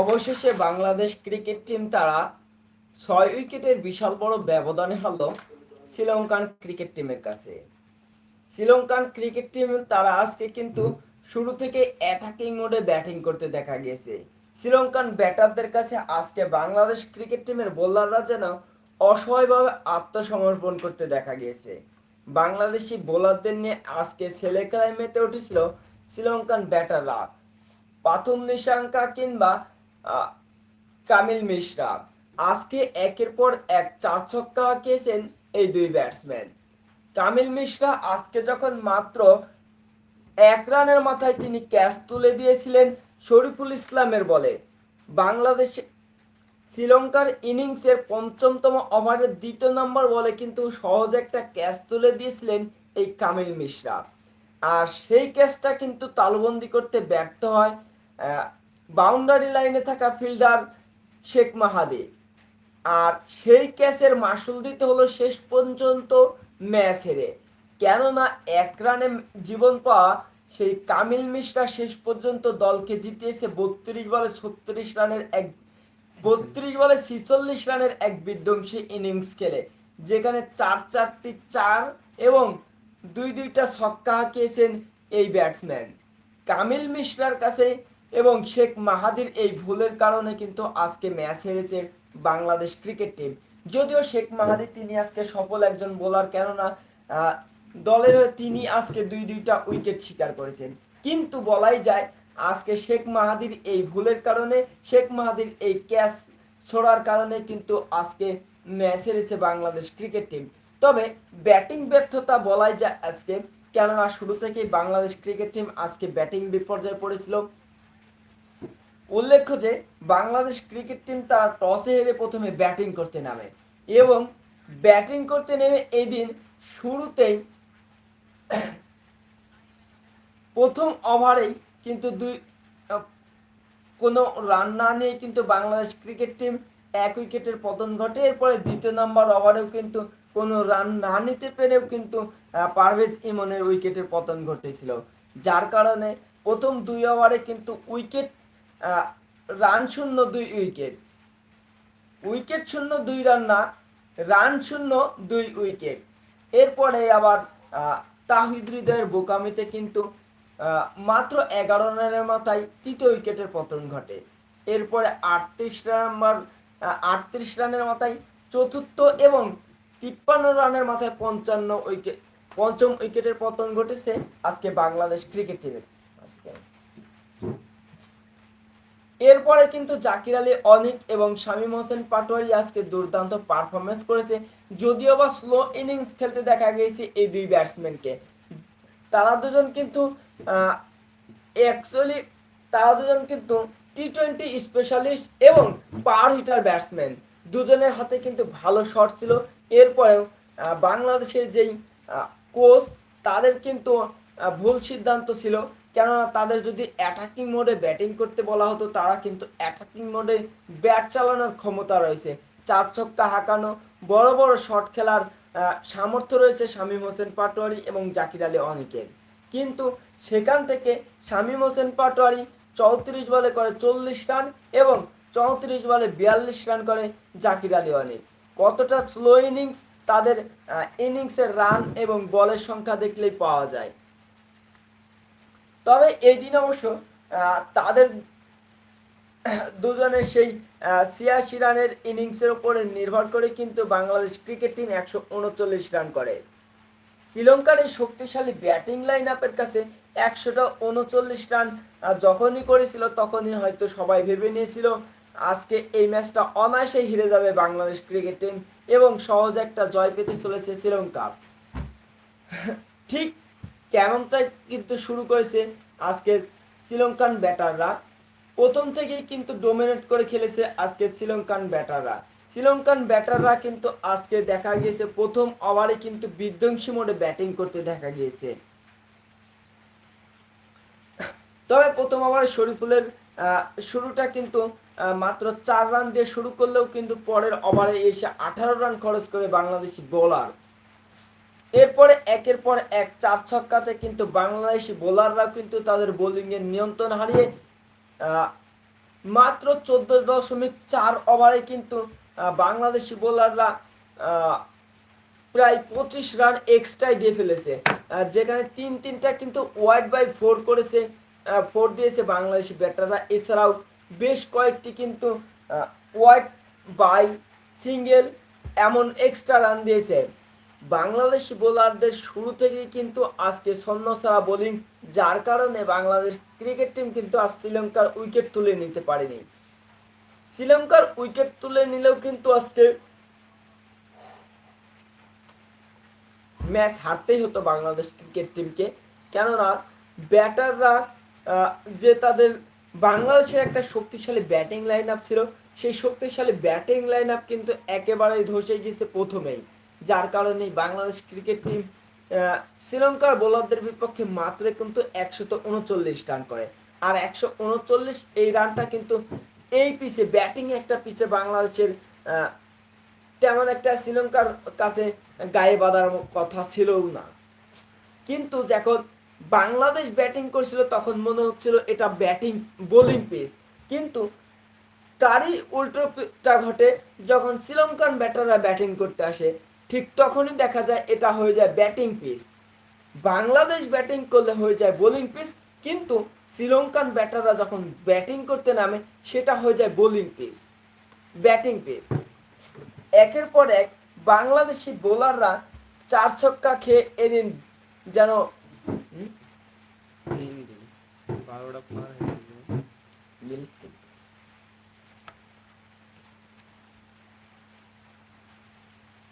অবশেষে Bangladesh cricket team তারা ছয় উইকেটের বিশাল বড় ব্যবধানে হলো শ্রীলঙ্কান ক্রিকেট টিমের কাছে। শ্রীলঙ্কান ক্রিকেট টিম তারা আজকে কিন্তু শুরু থেকে অ্যাটাকিং মোডে ব্যাটিং করতে দেখা গেছে। শ্রীলঙ্কান ব্যাটারদের কাছে আজকে বাংলাদেশ ক্রিকেট টিমের বোলাররা যেন অসহায়ভাবে আত্মসমর্পণ করতে দেখা গিয়েছে বাংলাদেশি বোলারদের নিয়ে আজকে ছেলে খেলায় মেতে উঠেছিল শ্রীলঙ্কান ব্যাটাররা। পাথুম নিশাঙ্কা কিংবা কামিল মিশ্রা। আজকে একের পর এক চার ছক্কা হাঁকিয়েছেন এই দুই ব্যাটসম্যান কামিল মিশ্রা আজকে যখন মাত্র এক রানের মাথায় তিনি ক্যাচ তুলে দিয়েছিলেন শরীফুল ইসলামের বলে। বাংলাদেশ শ্রীলঙ্কার ইনিংসের পঞ্চমতম ওভারের দ্বিতীয় নম্বর বলে কিন্তু সহজ একটা ক্যাচ তুলে দিয়েছিলেন এই কামিল মিশ্রা। আর সেই ক্যাচটা কিন্তু তালবন্দি করতে ব্যর্থ হয় বাউন্ডারি লাইনে থাকা ফিল্ডার শেখ মাহাদি। আর সেই ক্যাচের মাসুল দিতে হলো শেষ পর্যন্ত ম্যাচ হেরে কেননা এক রানে জীবন পাওয়া সেই কামিল মিশ্রা শেষ পর্যন্ত দলকে জিতিয়েছে বত্রিশ বলে ছত্রিশ রানের এক বত্রিশ বলে ছিচল্লিশ রানের এক বিধ্বংসী ইনিংস খেলে, যেখানে চার চারটি চার এবং দুই দুইটা ছক্কা হাঁকিয়েছেন এই ব্যাটসম্যান। কামিল মিশ্রার কাছে এবং শেখ মাহাদির এই ভুলের কারণে কিন্তু আজকে ম্যাচ হেরেছে বাংলাদেশ ক্রিকেট টিম। যদিও শেখ মাহাদি তিনি আজকে সফল একজন বোলার, কেননা দলের তিনি আজকে দুই দুইটা উইকেট শিকার করেছেন। কিন্তু বলাই যায়, আজকে শেখ মাহাদির এই ভুলের কারণে, শেখ মাহাদির এই ক্যাচ ছোড়ার কারণে কিন্তু আজকে ম্যাচ হেরেছে বাংলাদেশ ক্রিকেট টিম। তবে ব্যাটিং ব্যর্থতা বলাই যায় আজকে, কেননা, শুরু থেকেই বাংলাদেশ ক্রিকেট টিম আজকে ব্যাটিং বিপর্যয়ে পড়েছিল। উল্লেখ্য যে, বাংলাদেশ ক্রিকেট টিম তারা টসে হেরে প্রথমে ব্যাটিং করতে নামে এবং ব্যাটিং করতে নেমে এই দিন শুরুতেই প্রথম ওভারেই কিন্তু দুই, কোনো রান না নিয়ে কিন্তু বাংলাদেশ ক্রিকেট টিম এক উইকেটের পতন ঘটে। এরপরে দ্বিতীয় নম্বর ওভারেও কিন্তু কোনো রান না নিতে পেরেও কিন্তু পারভেজ ইমনের উইকেটের পতন ঘটেছিল। যার কারণে প্রথম দুই ওভারে কিন্তু উইকেট রান শূন্য দুই উইকেট। উইকেট শূন্য দুই রান না, রান শূন্য দুই উইকেট। এরপরে আবার তাহিদ হৃদয়ের বোকামিতে কিন্তু মাত্র এগারো রানের মাথায় তৃতীয় উইকেটের পতন ঘটে। এরপরে আটত্রিশ নাম্বার আটত্রিশ রানের মাথায় চতুর্থ এবং তিপ্পান্ন রানের মাথায় পঞ্চান্ন উইকেট, পঞ্চম উইকেটের পতন ঘটেছে আজকে বাংলাদেশ ক্রিকেট টিমের আজকে এরপরে কিন্তু জাকির আলী, অনিক এবং শামীম হোসেন পাটোয়ারি আজকে দুর্দান্ত পারফরমেন্স করেছে। যদিও বা স্লো ইনিংস খেলতে দেখা গিয়েছে এই দুই ব্যাটসম্যানকে তারা দুজন কিন্তু অ্যাকচুয়ালি তারা দুজন কিন্তু টি টোয়েন্টি স্পেশালিস্ট এবং পাওয়ার হিটার ব্যাটসম্যান দুজনের হাতে কিন্তু ভালো শট ছিল। এরপরেও বাংলাদেশের যেই কোচ তাদের কিন্তু ভুল সিদ্ধান্ত ছিল। কেননা তাদের যদি অ্যাটাকিং মোডে ব্যাটিং করতে বলা হতো, তারা কিন্তু অ্যাটাকিং মোডে ব্যাট চালানোর ক্ষমতা রয়েছে। চার ছক্কা হাঁকানো, বড় বড় শট খেলার সামর্থ্য রয়েছে শামীম হোসেন পাটোয়ারি এবং জাকির আলী অনেকের। কিন্তু সেখান থেকে শামীম হোসেন পাটোয়ারি চৌত্রিশ বলে করে চল্লিশ রান এবং চৌত্রিশ বলে বিয়াল্লিশ রান করে জাকির আলী অনেক। কতটা স্লো ইনিংস তাদের ইনিংসের রান এবং বলের সংখ্যা দেখলেই পাওয়া যায়। তবে এই দিন অবশ্য তাদের দুজনের সেই ছিয়াশি রানের ইনিংসের উপরে নির্ভর করে কিন্তু বাংলাদেশ ক্রিকেট টিম একশো উনচল্লিশ রান করে। শ্রীলঙ্কার এই শক্তিশালী ব্যাটিং লাইন আপের কাছে একশোটা উনচল্লিশ রান যখনই করেছিল তখনই হয়তো সবাই ভেবে নিয়েছিল, আজকে এই ম্যাচটা অনায়াসে হেরে যাবে বাংলাদেশ ক্রিকেট টিম এবং সহজ একটা জয় পেতে চলেছে শ্রীলঙ্কা। ঠিক কেমনটাই কিন্তু শুরু করেছে আজকে শ্রীলঙ্কান ব্যাটাররা। প্রথম থেকেই কিন্তু ডোমিনেট করে খেলেছে আজকে শ্রীলঙ্কান ব্যাটাররা। শ্রীলঙ্কান ব্যাটাররা কিন্তু আজকে দেখা গিয়েছে প্রথম ওভারে কিন্তু বিধ্বংসী মোডে ব্যাটিং করতে দেখা গিয়েছে। তবে প্রথম ওভারে শরীফুলের শুরুটা কিন্তু মাত্র চার রান দিয়ে শুরু করলেও কিন্তু পরের ওভারে এসে আঠারো রান খরচ করে বাংলাদেশি বোলার এরপরে একের পর এক চার ছক্কাতে কিন্তু বাংলাদেশি বোলাররা কিন্তু তাদের বোলিং এর নিয়ন্ত্রণ হারিয়ে মাত্র চোদ্দ দশমিক চার ওভারে কিন্তু বাংলাদেশি বোলাররা প্রায় পঁচিশ রান এক্সট্রাই দিয়ে ফেলেছে। যেখানে তিন তিনটা কিন্তু ওয়াইড বাই ফোর করেছে ফোর দিয়েছে বাংলাদেশি ব্যাটাররা এছাড়াও বেশ কয়েকটি কিন্তু ওয়াইড বাই সিঙ্গেল এমন এক্সট্রা রান দিয়েছে। বাংলাদেশি বোলারদের শুরু থেকেই কিন্তু আজকে ছন্নছাড়া বোলিং, যার কারণে বাংলাদেশ ক্রিকেট টিম কিন্তু আজ শ্রীলঙ্কার উইকেট তুলে নিতে পারেনি। শ্রীলঙ্কার উইকেট তুলে নিলেও কিন্তু আজকে ম্যাচ হারতেই হতো বাংলাদেশ ক্রিকেট টিমকে। কেননা ব্যাটাররা যে তাদের বাংলাদেশের একটা শক্তিশালী ব্যাটিং লাইন আপ ছিল, সেই শক্তিশালী ব্যাটিং লাইন আপ কিন্তু একেবারেই ধসে গেছে প্রথমেই। যার কারণে বাংলাদেশ ক্রিকেট টিম শ্রীলঙ্কার বোলারদের বিপক্ষে মাত্র কিন্তু একশত উনচল্লিশ রান করে। আর একশো উনচল্লিশ এই রানটা কিন্তু এই পিছে ব্যাটিং একটা পিছে বাংলাদেশের তেমন একটা শ্রীলঙ্কার কাছে গায়ে বাঁধার কথা ছিলও না। কিন্তু যখন বাংলাদেশ ব্যাটিং করছিল, তখন মনে হচ্ছিল এটা ব্যাটিং বোলিং পেস কিন্তু তারই উল্টোটা ঘটে, যখন শ্রীলঙ্কান ব্যাটাররা ব্যাটিং করতে আসে ঠিক তখনই দেখা যায় এটা হয়ে যায় ব্যাটিং পিস বাংলাদেশ ব্যাটিং করলে হয়ে যায় বোলিং পিস কিন্তু শ্রীলঙ্কান ব্যাটাররা যখন ব্যাটিং করতে নামে সেটা হয়ে যায় বোলিং পিস ব্যাটিং পিস একের পর এক বাংলাদেশি বোলাররা চার ছক্কা খেয়ে এদিন যেন? বারোটা।